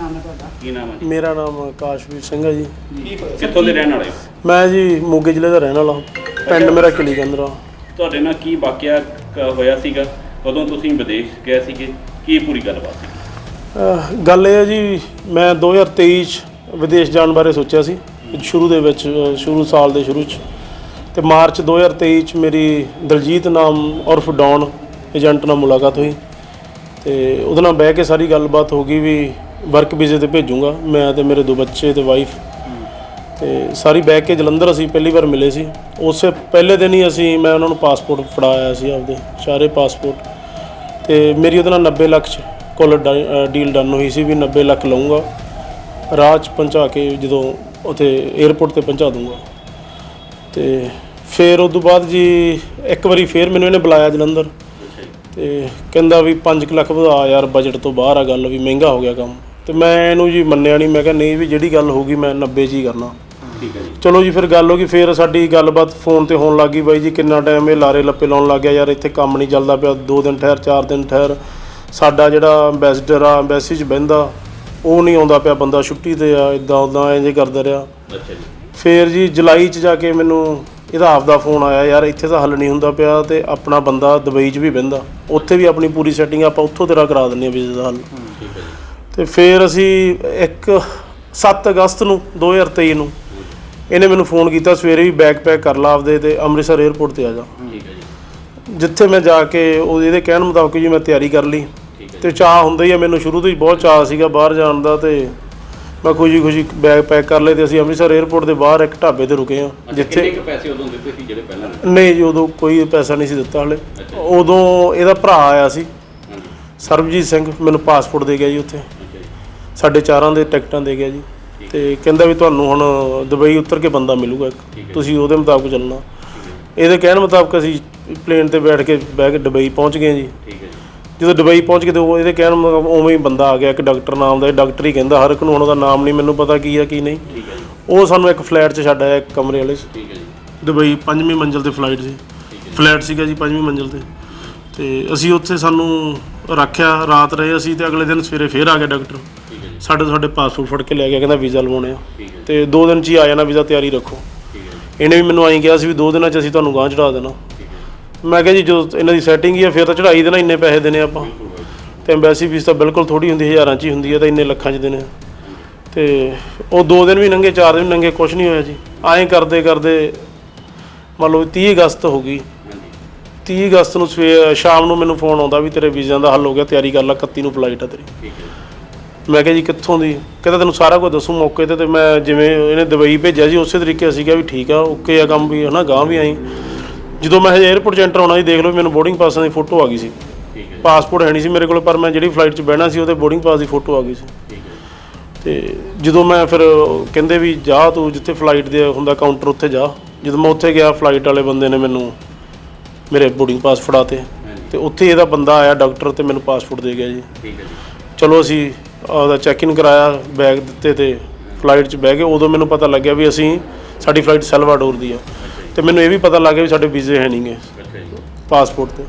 ਨਾਮ ਹੈ ਤੁਹਾਡਾ? ਕੀ ਨਾਮ ਹੈ ਮੇਰਾ ਨਾਮ ਆਕਾਸ਼ਵੀਰ ਸਿੰਘ ਹੈ ਜੀ। ਜੀ ਕਿੱਥੋਂ ਦੇ ਰਹਿਣ ਵਾਲੇ ਹੋ? ਮੈਂ ਜੀ ਮੋਗੇ ਜ਼ਿਲ੍ਹੇ ਦਾ ਰਹਿਣ ਵਾਲਾ। ਪਿੰਡ ਮੇਰਾ ਕਿਲੀ ਕੰਦਰਾ ਤੁਹਾਡੇ ਨਾਲ ਕੀ ਵਾਕਿਆ ਕ- ਹੋਇਆ ਸੀਗਾ? ਕਦੋਂ ਤੁਸੀਂ ਵਿਦੇਸ਼ ਗਏ ਸੀਗੇ? ਕੀ ਪੂਰੀ ਗੱਲਬਾਤ ਸੀ? ਅਹ ਗੱਲ ਇਹ ਹੈ ਜੀ ਮੈਂ 2023 ਚ ਵਿਦੇਸ਼ ਜਾਣ ਬਾਰੇ ਸੋਚਿਆ ਸੀ। ਸ਼ੁਰੂ ਦੇ ਵਿੱਚ ਅਹ ਸ਼ੁਰੂ ਸਾਲ ਦੇ ਸ਼ੁਰੂ ਚ। ਤੇ ਮਾਰਚ 2023 ਚ ਮੇਰੀ ਦਲਜੀਤ ਨਾਮ ਉਰਫ ਡੌਨ ਏਜੰਟ ਨਾਲ ਮੁਲਾਕਾਤ ਹੋਈ। ਤੇ ਉਹਦੇ ਨਾਲ ਬਹਿ ਕੇ ਸਾਰੀ ਗੱਲਬਾਤ ਹੋ ਗਈ ਵੀ ਵਰਕ ਵੀਜ਼ੇ ਤੇ ਭੇਜੂੰਗਾ। ਮੈਂ ਤੇ ਮੇਰੇ ਦੋ ਬੱਚੇ ਤੇ ਵਾਈਫ ਤੇ ਸਾਰੀ ਬਹਿ ਕੇ ਜਲੰਧਰ ਅਸੀਂ ਪਹਿਲੀ ਵਾਰ ਮਿਲੇ ਸੀ। ਉਸੇ ਪਹਿਲੇ ਦਿਨ ਹੀ ਅਸੀਂ ਮੈਂ ਉਹਨਾਂ ਨੂੰ ਪਾਸਪੋਰਟ ਫੜਾਇਆ ਸੀ ਆਪਦੇ ਸਾਰੇ ਪਾਸਪੋਰਟ ਤੇ ਮੇਰੀ ਉਹਦੇ ਨਾਲ 90 ਲੱਖ ਚ ਕੋਲ ਡੀਲ ਡਨ ਹੋਈ ਸੀ ਵੀ 90 ਲੱਖ ਲਵਾਂਗਾ 'ਚ ਪਹੁੰਚਾ ਕੇ ਜਦੋਂ ਉਥੇ 에ਅਰਪੋਰਟ ਤੇ ਪਹੁੰਚਾ ਦੂੰਗਾ ਤੇ ਫਿਰ ਉਸ ਤੋਂ ਬਾਅਦ ਜੀ ਇੱਕ ਵਾਰੀ ਫੇਰ ਮੈਨੂੰ ਇਹਨੇ ਬੁਲਾਇਆ ਜਲੰਧਰ। ਤੇ ਕਹਿੰਦਾ ਵੀ 5 ਲੱਖ ਵਧਾ ਯਾਰ ਬਜਟ ਤੋਂ ਬਾਹਰ ਆ ਗੱਲ ਵੀ ਮਹਿੰਗਾ ਹੋ ਗਿਆ ਕੰਮ। ਤੇ ਮੈਂ ਇਹਨੂੰ ਜੀ ਮੰਨਿਆ ਨਹੀਂ ਮੈਂ ਕਿਹਾ ਨਹੀਂ ਵੀ ਜਿਹੜੀ ਗੱਲ ਹੋਊਗੀ ਮੈਂ 90 'ਚ ਹੀ ਕਰਨਾ। ਠੀਕ ਹੈ ਜੀ। ਚਲੋ ਜੀ ਫਿਰ ਗੱਲ ਹੋ ਗਈ ਫਿਰ ਸਾਡੀ ਗੱਲਬਾਤ ਫੋਨ ਤੇ ਹੋਣ ਲੱਗੀ ਬਾਈ ਜੀ ਕਿੰਨਾ ਟਾਈਮ ਇਹ ਲਾਰੇ ਲੱਪੇ ਲਾਉਣ ਲੱਗ ਗਿਆ ਯਾਰ ਇੱਥੇ ਕੰਮ ਨਹੀਂ ਚੱਲਦਾ ਪਿਆ 2 ਦਿਨ ਠਹਿਰ 4 ਦਿਨ ਠਹਿਰ। ਸਾਡਾ ਜਿਹੜਾ ਐਮਬੈਸਡਰ ਆ ਐਮਬੈਸੀ 'ਚ ਬਹਿੰਦਾ ਉਹ ਨਹੀਂ ਆਉਂਦਾ ਪਿਆ ਬੰਦਾ ਛੁੱਟੀ ਤੇ ਆ ਇਦਾਂ ਉਦਾਂ ਇੰਜ ਕਰਦਾ ਰਿਹਾ। ਅੱਛਾ ਜੀ। ਫਿਰ ਜੀ ਜੁਲਾਈ 'ਚ ਜਾ ਕੇ ਮੈਨੂੰ ਇਹਦਾ ਆਪਦਾ ਫੋਨ ਆਇਆ ਯਾਰ ਇੱਥੇ ਤਾਂ ਹੱਲ ਨਹੀਂ ਹੁੰਦਾ ਪਿਆ ਤੇ ਆਪਣਾ ਬੰਦਾ ਦੁਬਈ 'ਚ ਵੀ ਬਹਿੰਦਾ। ਉੱਥੇ ਵੀ ਆਪਣੀ ਪੂਰੀ ਸੈਟਿੰਗ ਆਪਾਂ ਉੱਥੋਂ ਤੇਰਾ ਕਰਾ ਦਿੰਦੇ ਆ ਵੀਜ਼ੇ ਦਾ ਹੱਲ। ਹੈ। ਤੇ ਫਿਰ ਅਸੀਂ ਇੱਕ 7 ਅਗਸਤ ਨੂੰ 2023 ਨੂੰ ਇਹਨੇ ਮੈਨੂੰ ਫੋਨ ਕੀਤਾ ਸਵੇਰੇ ਵੀ ਬੈਗ ਪੈਕ ਕਰ ਲਾ ਆਪਦੇ ਤੇ ਅੰਮ੍ਰਿਤਸਰ 에ਅਰਪੋਰਟ ਤੇ ਆ ਜਾ। ਠੀਕ ਹੈ ਜੀ। ਜਿੱਥੇ ਮੈਂ ਜਾ ਕੇ ਉਹ ਇਹਦੇ ਕਹਿਣ ਮੁਤਾਬਕ ਜੀ ਮੈਂ ਤਿਆਰੀ ਕਰ ਲਈ। ਹੈ ਤੇ ਚਾਹ ਹੁੰਦਾ ਹੀ ਆ ਮੈਨੂੰ ਸ਼ੁਰੂ ਤੋਂ ਹੀ ਬਹੁਤ ਚਾਹ ਸੀਗਾ ਬਾਹਰ ਜਾਣ ਦਾ ਤੇ ਮੈਂ ਖੁਸ਼ੀ ਖੁਸ਼ੀ ਬੈਗ ਪੈਕ ਕਰ ਲਏ ਤੇ ਅਸੀਂ ਅੰਮ੍ਰਿਤਸਰ 에ਅਰਪੋਰਟ ਦੇ ਬਾਹਰ ਇੱਕ ਢਾਬੇ ਤੇ ਰੁਕੇ ਆ ਅੱਛਾ, ਜਿੱਥੇ ਕਿੰਨੇ ਪੈਸੇ ਉਦੋਂ ਦਿੱਤੇ ਸੀ ਜਿਹੜੇ ਪਹਿਲਾਂ? ਨਹੀਂ ਜੀ ਉਦੋਂ ਕੋਈ ਪੈਸਾ ਨਹੀਂ ਸੀ ਦਿੱਤਾ ਹਲੇ। ਉਦੋਂ ਇਹਦਾ ਭਰਾ ਆਇਆ ਸੀ ਸਰਬਜੀਤ ਸਿੰਘ ਮੈਨੂੰ ਪਾਸਪੋਰਟ ਦੇ ਗਿਆ ਜੀ ਉੱਥੇ। ਸਾਡੇ ਚਾਰਾਂ ਦੇ ਟਿਕਟਾਂ ਦੇ ਗਿਆ ਜੀ। ਤੇ ਕਹਿੰਦਾ ਵੀ ਤੁਹਾਨੂੰ ਹੁਣ ਦੁਬਈ ਉਤਰ ਕੇ ਬੰਦਾ ਮਿਲੂਗਾ। ਇੱਕ ਤੁਸੀਂ ਉਹਦੇ ਮੁਤਾਬਕ ਚੱਲਣਾ। ਇਹਦੇ ਕਹਿਣ ਮੁਤਾਬਕ ਅਸੀਂ ਪਲੇਨ ਤੇ ਬੈਠ ਕੇ ਬਹਿ ਕੇ ਦੁਬਈ ਪਹੁੰਚ ਗਏ ਜੀ। ਠੀਕ ਹੈ ਜੀ। ਜਦੋਂ ਦੁਬਈ ਪਹੁੰਚ ਕੇ ਤੇ ਉਹ ਇਹਦੇ ਕਹਿਣ ਮੁਤਾਬਕ ਉਵੇਂ ਹੀ ਬੰਦਾ ਆ ਗਿਆ ਇੱਕ ਡਾਕਟਰ ਨਾਮ ਦਾ ਇਹ ਡਾਕਟਰ ਹੀ ਕਹਿੰਦਾ ਹਰ ਇੱਕ ਨੂੰ ਹੁਣ ਉਹਦਾ ਨਾਮ ਨਹੀਂ ਮੈਨੂੰ ਪਤਾ ਕੀ ਆ ਕੀ ਨਹੀਂ। ਠੀਕ ਹੈ ਜੀ। ਉਹ ਸਾਨੂੰ ਇੱਕ ਫਲੈਟ 'ਚ ਛੱਡ ਆਇਆ ਇੱਕ ਕਮਰੇ ਵਾਲੇ 'ਚ। ਠੀਕ ਹੈ ਜੀ। ਦੁਬਈ ਪੰਜਵੀਂ ਮੰਜ਼ਲ ਤੇ ਫਲਾਈਟ ਸੀ। ਫਲੈਟ ਸੀਗਾ ਜੀ ਪੰਜਵੀਂ ਮੰਜ਼ਲ ਤੇ। ਤੇ ਅਸੀਂ ਉੱਥੇ ਸਾਨੂੰ ਰੱਖਿਆ ਰਾਤ ਰਹੇ ਅਸੀਂ ਤੇ ਅਗਲੇ ਦਿਨ ਸਵੇਰੇ ਫੇਰ ਆ ਗਿਆ ਡਾਕਟਰ। ਸਾਡੇ ਤੋਂ ਸਾਡੇ ਪਾਸਪੋਰਟ ਫੜ ਕੇ ਲੈ ਗਿਆ, ਕਹਿੰਦਾ ਵੀਜ਼ਾ ਲਵਾਉਣੇ ਆ। ਠੀਕ ਤੇ ਦੋ ਦਿਨ ਚ ਹੀ ਆ ਜਾਣਾ, ਵੀਜ਼ਾ ਤਿਆਰੀ ਰੱਖੋ। ਇਹਨੇ ਵੀ ਮੈਨੂੰ ਆਈ ਕਿਹਾ ਸੀ ਵੀ ਦੋ ਦਿਨਾਂ ਚ ਅਸੀਂ ਤੁਹਾਨੂੰ ਗਾਂਹ ਚੜਾ ਦੇਣਾ। ਮੈਂ ਕਿਹਾ ਜੀ, ਜੋ ਇਹਨਾਂ ਦੀ ਸੈਟਿੰਗ ਹੀ ਆ, ਫਿਰ ਤਾਂ ਚੜਾਈ ਦੇਣਾ ਇੰਨੇ ਪੈਸੇ ਦੇਣੇ ਆਪਾਂ। ਤੇ ਐਮਬੈਸੀ ਫੀਸ ਤਾਂ ਬਿਲਕੁਲ ਥੋੜੀ ਹੁੰਦੀ, ਹਜ਼ਾਰਾਂ ਚ ਹੀ ਹੁੰਦੀ ਹੈ ਤਾਂ ਇੰਨੇ ਲੱਖਾਂ ਚ ਦੇਣੇ ਆ। ਤੇ ਉਹ ਦੋ ਦਿਨ ਵੀ ਲੰਘੇ ਚਾਰ ਦਿਨ ਵੀ ਲੰਘੇ ਕੁਝ ਨਹੀਂ ਹੋਇਆ ਜੀ। ਐਂ ਕਰਦੇ ਕਰਦੇ ਮੰਨ ਲਓ 30 ਅਗਸਤ ਹੋ ਗਈ। ਹਾਂਜੀ 30 ਅਗਸਤ ਨੂੰ ਸਵੇਰ, ਸ਼ਾਮ ਨੂੰ ਮੈਨੂੰ ਫੋਨ ਆਉਂਦਾ ਵੀ ਤੇਰੇ ਵੀਜ਼ਿਆਂ ਦਾ ਹੱਲ ਹੋ ਗਿਆ, ਤਿਆਰੀ ਕਰ ਲੈ 31 ਨੂੰ ਫਲਾਈਟ ਆ ਤੇਰੀ। ਠੀਕ ਹੈ ਮੈਂ ਕਿਹਾ ਜੀ ਕਿੱਥੋਂ ਦੀ? ਕਹਿੰਦਾ ਤੈਨੂੰ ਸਾਰਾ ਕੁਝ ਦੱਸੂ ਮੌਕੇ ਤੇ ਤੇ ਮੈਂ ਜਿਵੇਂ ਇਹਨੇ ਦੁਬਈ ਭੇਜਿਆ ਜੀ ਉਸੇ ਤਰੀਕੇ ਅਸੀਂ ਕਿਹਾ ਵੀ ਠੀਕ ਆ ਓਕੇ ਆ ਕੰਮ ਵੀ ਹਨਾ ਗਾਂ ਵੀ ਆਈ। ਜਦੋਂ ਮੈਂ ਹਜੇ 에ਅਰਪੋਰਟ 'ਚ ਐਂਟਰ ਹੋਣਾ ਜੀ ਦੇਖ ਲਓ ਮੈਨੂੰ ਬੋਰਡਿੰਗ ਪਾਸਾਂ ਦੀ ਫੋਟੋ ਆ ਗਈ ਸੀ। ਠੀਕ ਹੈ ਪਾਸਪੋਰਟ ਹੈ ਨਹੀਂ ਸੀ ਮੇਰੇ ਕੋਲ ਪਰ ਮੈਂ ਜਿਹੜੀ ਫਲਾਈਟ 'ਚ ਬਹਿਣਾ ਸੀ ਉਹਦੇ ਬੋਰਡਿੰਗ ਪਾਸ ਦੀ ਫੋਟੋ ਆ ਗਈ ਸੀ। ਠੀਕ ਹੈ ਤੇ ਜਦੋਂ ਮੈਂ ਫਿਰ ਕਹਿੰਦੇ ਵੀ ਜਾ ਤੂੰ ਜਿੱਥੇ ਫਲਾਈਟ ਦੇ ਹੁੰਦਾ ਕਾਊਂਟਰ ਉੱਥੇ ਜਾ। ਜਦੋਂ ਮੈਂ ਉੱਥੇ ਗਿਆ ਫਲਾਈਟ ਵਾਲੇ ਬੰਦੇ ਨੇ ਮੈਨੂੰ ਮੇਰੇ ਬੋਰਡਿੰਗ ਪਾਸ ਫੜਾਤੇ। ਤੇ ਉੱਥੇ ਇਹਦਾ ਬੰਦਾ ਆਇਆ ਡਾਕਟਰ ਤੇ ਮੈਨੂੰ ਪਾਸਪੋਰਟ ਦੇ ਗਿਆ ਜੀ। ਠੀਕ ਹੈ ਜੀ। ਚਲੋ ਅਸੀਂ ਉਹਦਾ ਚੈੱਕ ਇਨ ਕਰਾਇਆ ਬੈਗ ਦਿੱਤੇ ਤੇ ਫਲਾਈਟ 'ਚ ਬਹਿ ਗਏ। ਉਦੋਂ ਮੈਨੂੰ ਪਤਾ ਲੱਗਿਆ ਵੀ ਅਸੀਂ ਸਾਡੀ ਫਲਾਈਟ ਸੈਲਵਾਡੋਰ ਦੀ ਆ। ਤੇ ਮੈਨੂੰ ਇਹ ਵੀ ਪਤਾ ਲੱਗ ਗਿਆ ਵੀ ਸਾਡੇ ਵੀਜ਼ੇ ਹੈ ਨਹੀਂਗੇ ਅੱਛਾ ਜੀ ਪਾਸਪੋਰਟ ਤੇ।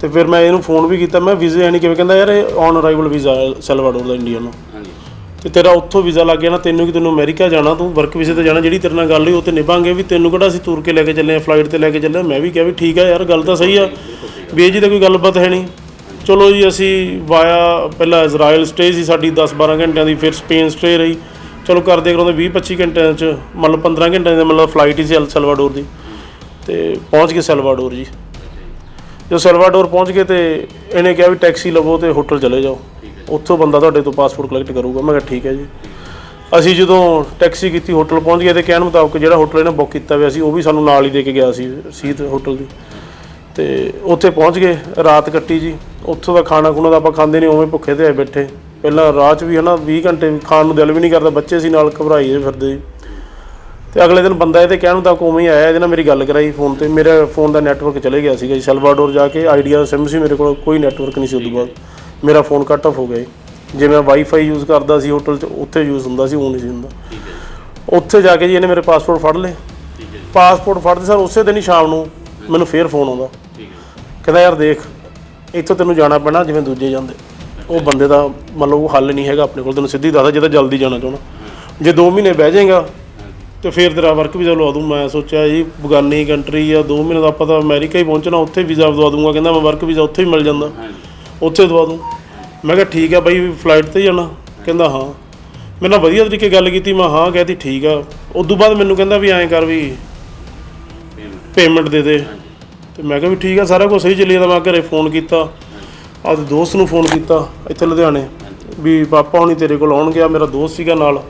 ਤੇ ਫਿਰ ਮੈਂ ਇਹਨੂੰ ਫੋਨ ਵੀ ਕੀਤਾ। ਮੈਂ ਵੀਜ਼ੇ ਹੈ ਨਹੀਂ ਕਿਵੇਂ? ਕਹਿੰਦਾ ਯਾਰ ਇਹ ਔਨ ਅਰਾਈਵਲ ਵੀਜ਼ਾ ਸੈਲਵਾਡੋਰ ਦਾ ਇੰਡੀਆ ਨੂੰ। ਤੇ ਤੇਰਾ ਉੱਥੋਂ ਵੀਜ਼ਾ ਲੱਗ ਗਿਆ ਨਾ ਤੈਨੂੰ ਕਿ ਤੈਨੂੰ ਅਮਰੀਕਾ ਜਾਣਾ ਤੂੰ ਵਰਕ ਵੀਜ਼ੇ ਤੇ ਜਾਣਾ ਜਿਹੜੀ ਤੇਰੇ ਨਾਲ ਗੱਲ ਹੋਈ ਉਹ ਤੇ ਨਿਭਾਂਗੇ ਵੀ ਤੈਨੂੰ ਕਿਹੜਾ ਅਸੀਂ ਤੁਰ ਕੇ ਲੈ ਕੇ ਚੱਲੇ ਆ ਫਲਾਈਟ ਤੇ ਲੈ ਕੇ ਚੱਲੇ ਆ। ਮੈਂ ਵੀ ਕਿਹਾ ਵੀ ਠੀਕ ਆ ਯਾਰ ਗੱਲ ਤਾਂ ਸਹੀ ਆ। ਵੀ ਇਹ ਜੀ ਤਾਂ ਕੋਈ ਗੱਲਬਾਤ ਹੈ ਨਹੀਂ। ਚਲੋ ਜੀ, ਅਸੀਂ ਵਾਇਆ ਪਹਿਲਾਂ ਇਜ਼ਰਾਈਲ ਸਟੇ ਸੀ ਸਾਡੀ 10-12 ਘੰਟਿਆਂ ਦੀ, ਫਿਰ ਸਪੇਨ ਸਟੇ ਰਹੀ। ਚਲੋ ਕਰਦੇ ਕਰਾਉਂਦੇ 20-25 ਘੰਟਿਆਂ ਚ, ਮਤਲਬ 15 ਘੰਟਿਆਂ ਦੀ ਮਤਲਬ ਫਲਾਈਟ ਹੀ ਸੀ ਅਲ ਸੈਲਵਾਡੋਰ ਦੀ। ਤੇ ਪਹੁੰਚ ਗਏ ਸੈਲਵਾਡੋਰ ਜੀ। ਜਦੋਂ ਸੈਲਵਾਡੋਰ ਪਹੁੰਚ ਗਏ ਤੇ ਇਹਨੇ ਕਿਹਾ ਵੀ ਟੈਕਸੀ ਲਵੋ ਤੇ ਹੋਟਲ ਚਲੇ ਜਾਓ। ਉੱਥੋਂ ਬੰਦਾ ਤੁਹਾਡੇ ਤੋਂ ਪਾਸਪੋਰਟ ਕਲੈਕਟ ਕਰੂਗਾ। ਮੈਂ ਕਿਹਾ ਠੀਕ ਹੈ ਜੀ। ਅਸੀਂ ਜਦੋਂ ਟੈਕਸੀ ਕੀਤੀ ਹੋਟਲ ਪਹੁੰਚ ਗਏ ਤੇ ਕਹਿਣ ਮੁਤਾਬਕ ਜਿਹੜਾ ਹੋਟਲ ਇਹਨੇ ਬੁੱਕ ਕੀਤਾ ਹੋਇਆ ਸੀ, ਉਹ ਵੀ ਸਾਨੂੰ ਨਾਲ ਹੀ ਦੇ ਕੇ ਗਿਆ ਸੀ, ਸੀਤ ਹੋਟਲ ਦੀ। ਤੇ ਉੱਥੇ ਪਹੁੰਚ ਗਏ ਰਾਤ ਕੱਟੀ ਜੀ। ਉੱਥੋਂ ਦਾ ਖਾਣਾ ਖੁਣਾ ਤਾਂ ਆਪਾਂ ਖਾਂਦੇ ਨਹੀਂ ਉਵੇਂ ਭੁੱਖੇ ਤੇ ਆਏ ਬੈਠੇ। ਪਹਿਲਾਂ ਰਾਹ 'ਚ ਵੀ ਹਨਾ 20 ਘੰਟੇ ਖਾਣ ਨੂੰ ਦਿਲ ਵੀ ਨਹੀਂ ਕਰਦਾ ਬੱਚੇ ਸੀ ਨਾਲ ਘਬਰਾਈ ਜਿਹੇ ਫਿਰਦੇ ਸੀ ਤੇ ਅਗਲੇ ਦਿਨ ਬੰਦਾ ਇਹਦੇ ਕਹਿਣ ਮੁਤਾਬਕ ਉਵੇਂ ਹੀ ਆਇਆ ਇਹਦੇ ਨਾਲ ਮੇਰੀ ਗੱਲ ਕਰਾਈ ਫੋਨ ਤੇ। ਮੇਰੇ ਫੋਨ ਦਾ ਨੈਟਵਰਕ ਚਲੇ ਗਿਆ ਸੀਗਾ ਜੀ ਸੈਲਵਾਡੋਰ ਜਾ ਕੇ ਆਈਡੀਆ ਸਿਮ ਸੀ ਮੇਰੇ ਕੋਲ ਕੋਈ ਨੈਟਵਰਕ ਨਹੀਂ ਸੀ ਉਦੋਂ ਬਾਅਦ। ਮੇਰਾ ਫੋਨ ਕੱਟ ਆਫ ਹੋ ਗਿਆ ਜੀ। ਜੇ ਮੈਂ ਵਾਈਫਾਈ ਯੂਜ਼ ਕਰਦਾ ਸੀ ਹੋਟਲ 'ਚ ਉੱਥੇ ਯੂਜ਼ ਹੁੰਦਾ ਸੀ ਉਹ ਨਹੀਂ ਸੀ ਹੁੰਦਾ। ਉੱਥੇ ਜਾ ਕੇ ਜੀ ਇਹਨੇ ਮੇਰੇ ਪਾਸਪੋਰਟ ਫੜ ਲਏ। ਪਾਸਪੋਰਟ ਫੜਦੇ ਸਰ ਉਸੇ ਦਿਨ ਹੀ ਸ਼ਾਮ ਨੂੰ ਮੈਨੂੰ ਫੇਰ ਫੋਨ ਆਉਂਦਾ। ਕਹਿੰਦਾ ਯਾਰ ਦੇਖ ਇੱਥੋਂ ਤੈਨੂੰ ਜਾਣਾ ਪੈਣਾ ਜਿਵੇਂ ਦੂਜੇ ਜਾਂਦੇ। ਉਹ ਬੰਦੇ ਦਾ ਮੰਨ ਲਓ ਉਹ ਹੱਲ ਨਹੀਂ ਹੈਗਾ ਆਪਣੇ ਕੋਲ ਤੈਨੂੰ ਸਿੱਧੀ ਦੱਸਦਾ ਜੇ ਤਾਂ ਜਲਦੀ ਜਾਣਾ ਚਾਹਣਾ ਜੇ 2 ਮਹੀਨੇ ਬਹਿ ਜਾਏਗਾ ਤੇ ਫਿਰ ਤੇਰਾ ਵਰਕ ਵੀਜ਼ਾ ਲਵਾ ਦੂੰ। ਮੈਂ ਸੋਚਿਆ ਜੀ ਬਗਾਨੀ ਕੰਟਰੀ ਆ 2 ਮਹੀਨੇ ਦਾ ਆਪਾਂ ਤਾਂ ਅਮਰੀਕਾ ਹੀ ਪਹੁੰਚਣਾ ਉੱਥੇ ਵੀਜ਼ਾ ਦਵਾ ਦੂੰਗਾ। ਕਹਿੰਦਾ ਮੈਂ ਵਰਕ ਵੀਜ਼ਾ ਉੱਥੇ ਹੀ ਮਿਲ ਜਾਂਦਾ। ਉੱਥੇ ਦਵਾ ਦੂੰ। ਮੈਂ ਕਿਹਾ ਠੀਕ ਆ ਬਾਈ ਫਲਾਈਟ ਤੇ ਜਾਣਾ। ਕਹਿੰਦਾ ਹਾਂ। ਮੇਰੇ ਨਾਲ ਵਧੀਆ ਤਰੀਕੇ ਗੱਲ ਕੀਤੀ ਮੈਂ ਹਾਂ ਕਹਿਤੀ ਠੀਕ ਆ। ਉਦੋਂ ਬਾਅਦ ਮੈਨੂੰ ਕਹਿੰਦਾ ਵੀ ਐਂ ਕਰ ਵੀ ਪੇਮੈਂਟ ਦੇ ਦੇ। ਤੇ ਮੈਂ ਕਿਹਾ ਵੀ ਠੀਕ ਆ ਸਾਰਾ ਕੁਝ ਸਹੀ ਚੱਲੀ ਜਾਂਦਾ ਮੈਂ ਘਰੇ ਫੋਨ ਕੀਤਾ। ਆਪਦੇ ਦੋਸਤ ਨੂੰ ਫੋਨ ਕੀਤਾ ਇੱਥੇ ਲੁਧਿਆਣੇ ਵੀ ਪਾਪਾ ਹੁਣੀ ਤੇਰੇ ਕੋਲ ਆਉਣ ਗਿਆ ਮੇਰਾ ਦੋਸਤ ਸੀਗਾ ਨਾਲ।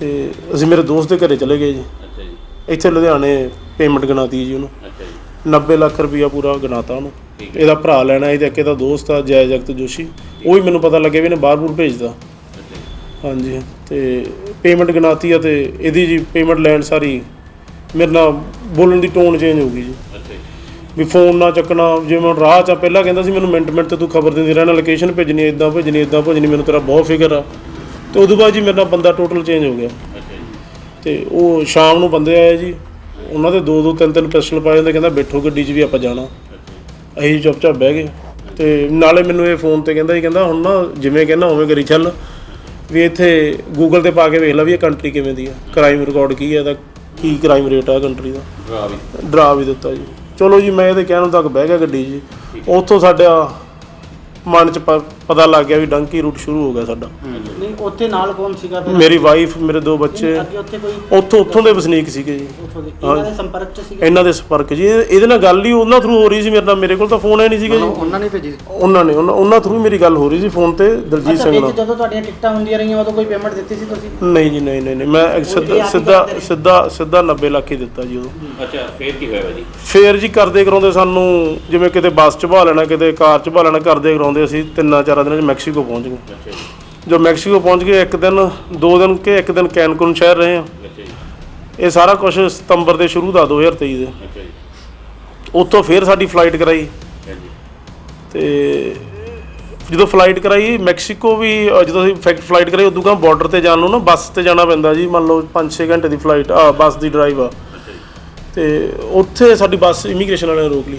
ਤੇ ਅਸੀਂ ਮੇਰੇ ਦੋਸਤ ਦੇ ਘਰੇ ਚਲੇ ਗਏ ਜੀ। ਅੱਛਾ ਜੀ। ਇੱਥੇ ਲੁਧਿਆਣੇ ਪੇਮੈਂਟ ਗਣਾਤੀ ਜੀ ਉਹਨੂੰ। ਅੱਛਾ ਜੀ। 90 ਲੱਖ ਰੁਪਈਆ ਪੂਰਾ ਗਣਾਤਾ ਉਹਨੂੰ। ਇਹਦਾ ਭਰਾ ਲੈਣਾ ਇਹਦੇ ਅੱਗੇ ਦਾ ਦੋਸਤ ਆ ਜੈ ਜਗਤ ਜੋਸ਼ੀ। ਉਹ ਹੀ। ਮੈਨੂੰ ਪਤਾ ਲੱਗਿਆ ਵੀ ਇਹਨੇ ਬਾਹਰ-ਬੂਰ ਭੇਜਦਾ ਹਾਂਜੀ ਤੇ ਪੇਮੈਂਟ ਗਣਾਤੀ ਆ ਤੇ ਇਹਦੀ ਜੀ ਪੇਮੈਂਟ ਲੈਣ ਸਾਰੀ ਮੇਰੇ ਨਾਲ ਬੋਲਣ ਦੀ ਟੋਨ ਚੇਂਜ ਹੋ ਗਈ ਜੀ। ਅੱਛਾ ਜੀ। ਵੀ ਫੋਨ ਨਾ ਚੱਕਣਾ ਜਿਵੇਂ ਹੁਣ ਰਾਹ ਚ ਆ, ਪਹਿਲਾਂ ਕਹਿੰਦਾ ਸੀ ਮੈਨੂੰ ਮਿੰਟ ਮਿੰਟ ਤੇ ਤੂੰ ਖਬਰ ਦਿੰਦੀ ਰਹਿਣਾ ਲੋਕੇਸ਼ਨ ਭੇਜਣੀ ਇਦਾਂ ਭੇਜਣੀ ਇਦਾਂ ਭੇਜਣੀ ਮੈਨੂੰ ਤੇਰਾ ਬਹੁਤ ਫਿਕਰ ਆ। ਤੇ ਉਦੋਂ ਬਾਅਦ ਜੀ ਮੇਰੇ ਨਾਲ ਬੰਦਾ ਟੋਟਲ ਚੇਂਜ ਹੋ ਗਿਆ। ਤੇ ਉਹ ਸ਼ਾਮ ਨੂੰ ਬੰਦੇ ਆਏ ਜੀ ਉਹਨਾਂ ਦੇ ਦੋ ਦੋ ਤਿੰਨ ਤਿੰਨ ਪਿਸਟਲ ਪਾਏ ਹੁੰਦੇ ਕਹਿੰਦਾ ਬੈਠੋ ਗੱਡੀ 'ਚ ਵੀ ਆਪਾਂ ਜਾਣਾ। ਅਸੀਂ ਚੁੱਪਚਾਪ ਬਹਿ ਗਏ। ਤੇ ਨਾਲੇ ਮੈਨੂੰ ਇਹ ਫੋਨ ਤੇ ਕਹਿੰਦਾ ਜੀ ਕਹਿੰਦਾ ਹੁਣ ਨਾ ਜਿਵੇਂ ਕਹਿੰਦਾ ਉਵੇਂ ਕਰੀ ਚੱਲ। ਵੀ ਇੱਥੇ ਗੂਗਲ ਤੇ ਪਾ ਕੇ ਵੇਖ ਲੈ ਵੀ ਇਹ ਕੰਟਰੀ ਕਿਵੇਂ ਦੀ ਆ। ਕ੍ਰਾਈਮ ਰਿਕਾਰਡ ਕੀ ਹੈ ਇਹਦਾ ਕੀ ਕ੍ਰਾਈਮ ਰੇਟ ਆ ਕੰਟਰੀ ਦਾ। ਡਰਾ ਵੀ। ਡਰਾ ਵੀ ਦਿੱਤਾ ਜੀ। ਚਲੋ ਜੀ, ਮੈਂ ਇਹਦੇ ਕਹਿਣ ਤੱਕ ਬਹਿ ਗਿਆ ਗੱਡੀ 'ਚ। ਜੀ ਉੱਥੋਂ ਸਾਡਾ ਮਨ 'ਚ ਪ- ਪਤਾ ਲੱਗ ਗਿਆ ਵੀ ਡੰਕੀ ਰੂਟ ਸ਼ੁਰੂ ਹੋ ਗਿਆ ਸਾਡਾ। ਉੱਥੇ ਨਾਲ ਕੌਣ ਸੀਗਾ ਫਿਰ? ਮੇਰੀ ਵਾਈਫ ਮੇਰੇ ਦੋ ਬੱਚੇ। ਅੱਗੇ ਉੱਥੇ ਕੋਈ ਉੱਥੋਂ ਉੱਥੋਂ ਦੇ ਵਸਨੀਕ ਸੀਗੇ ਜੀ। ਉੱਥੋਂ ਦੇ ਇਹਨਾਂ ਦੇ ਸੰਪਰਕ ਚ ਸੀਗਾ? ਇਹਨਾਂ ਦੇ ਸੰਪਰਕ ਜੀ। ਇਹ- ਇਹਦੇ ਨਾਲ ਗੱਲ ਹੀ ਉਹਨਾਂ ਥਰੂ ਹੋ ਰਹੀ ਸੀ ਮੇਰੇ ਨਾਲ। ਮੇਰੇ ਕੋਲ ਤਾਂ ਫੋਨ ਹੀ ਨਹੀਂ ਸੀਗਾ ਜੀ। ਉਹਨਾਂ ਨੇ ਭੇਜੀ ਉਹਨਾਂ ਨੇ ਉਹਨਾਂ ਉਹਨਾਂ ਥਰੂ ਮੇਰੀ ਗੱਲ ਹੋ ਰਹੀ ਸੀ ਫੋਨ ਤੇ ਦਲਜੀਤ ਅੱਛਾ ਸਿੰਘ ਨਾਲ। ਜਦੋਂ ਤੁਹਾਡੀਆਂ ਟਿਕਟਾਂ ਹੁੰਦੀਆਂ ਰਹੀਆਂ ਉਦੋਂ ਕੋਈ ਪੇਮੈਂਟ ਦਿੱਤੀ ਸੀ ਤੁਸੀਂ? ਨਹੀਂ ਜੀ ਨਹੀਂ ਨਹੀਂ ਨਹੀਂ। ਮੈਂ ਇਹ ਸਿੱਧਾ ਆਪ ਹੀ ਸਿੱਧਾ ਕਰਦੇ ਰਹੇ? ਸਿੱਧਾ ਸਿੱਧਾ 90 ਲੱਖ ਹੀ ਦਿੱਤਾ ਜੀ ਉਦੋਂ। ਅੱਛਾ ਫੇਰ ਕੀ ਹੋਇਆ ਜੀ? ਫੇਰ ਜੀ ਕਰਦੇ ਕਰਾਉਂਦੇ ਸਾਨੂੰ ਜਿਵੇਂ ਕਿਤੇ ਬੱਸ ਚ ਬਹਾ ਲੈਣਾ ਕਿਤੇ ਕਾਰ ਚ ਬਹਾ ਲੈਣਾ ਕਰਦੇ ਕਰਾਉਂਦੇ ਅਸੀਂ ਤਿੰਨਾਂ ਚਾਰਾਂ ਦਿਨਾਂ ਚ ਮੈਕਸੀਕੋ ਪਹੁੰਚ ਗਏ। ਅੱਛਾ ਜੀ ਮੈਕਸੀਕੋ ਪਹੁੰਚ ਗਏ ਇੱਕ ਦਿਨ ਦੋ ਦਿਨ ਕੇ ਇੱਕ ਦਿਨ ਕੈਨਕੂਨ ਸ਼ਹਿਰ ਰਹੇ ਆ। ਜੀ। ਇਹ ਸਾਰਾ ਕੁਝ ਸਤੰਬਰ ਦੇ ਸ਼ੁਰੂ ਦਾ 2023 ਦੇ। ਅੱਛਾ ਜੀ। ਉੱਥੋਂ ਫੇਰ ਸਾਡੀ ਫਲਾਈਟ ਕਰਾਈ। ਹਾਂਜੀ ਤੇ ਜਦੋਂ ਫਲਾਈਟ ਕਰਾਈ ਮੈਕਸੀਕੋ ਵੀ ਜਦੋਂ ਅਸੀਂ ਫੈਕਟ ਫਲਾਈਟ ਕਰਾਈ ਉਦੋਂ ਕਾ ਬਾਰਡਰ ਤੇ ਜਾਣ ਨੂੰ ਨਾ ਬੱਸ ਤੇ ਜਾਣਾ ਪੈਂਦਾ ਜੀ ਮੰਨ ਲਓ 5-6 ਘੰਟੇ ਦੀ ਫਲਾਈਟ ਆ ਬੱਸ ਦੀ ਡਰਾਈਵ ਆ। ਤੇ ਉੱਥੇ ਸਾਡੀ ਬੱਸ ਇਮੀਗ੍ਰੇਸ਼ਨ ਵਾਲਿਆਂ ਨੇ ਰੋਕ ਲਈ।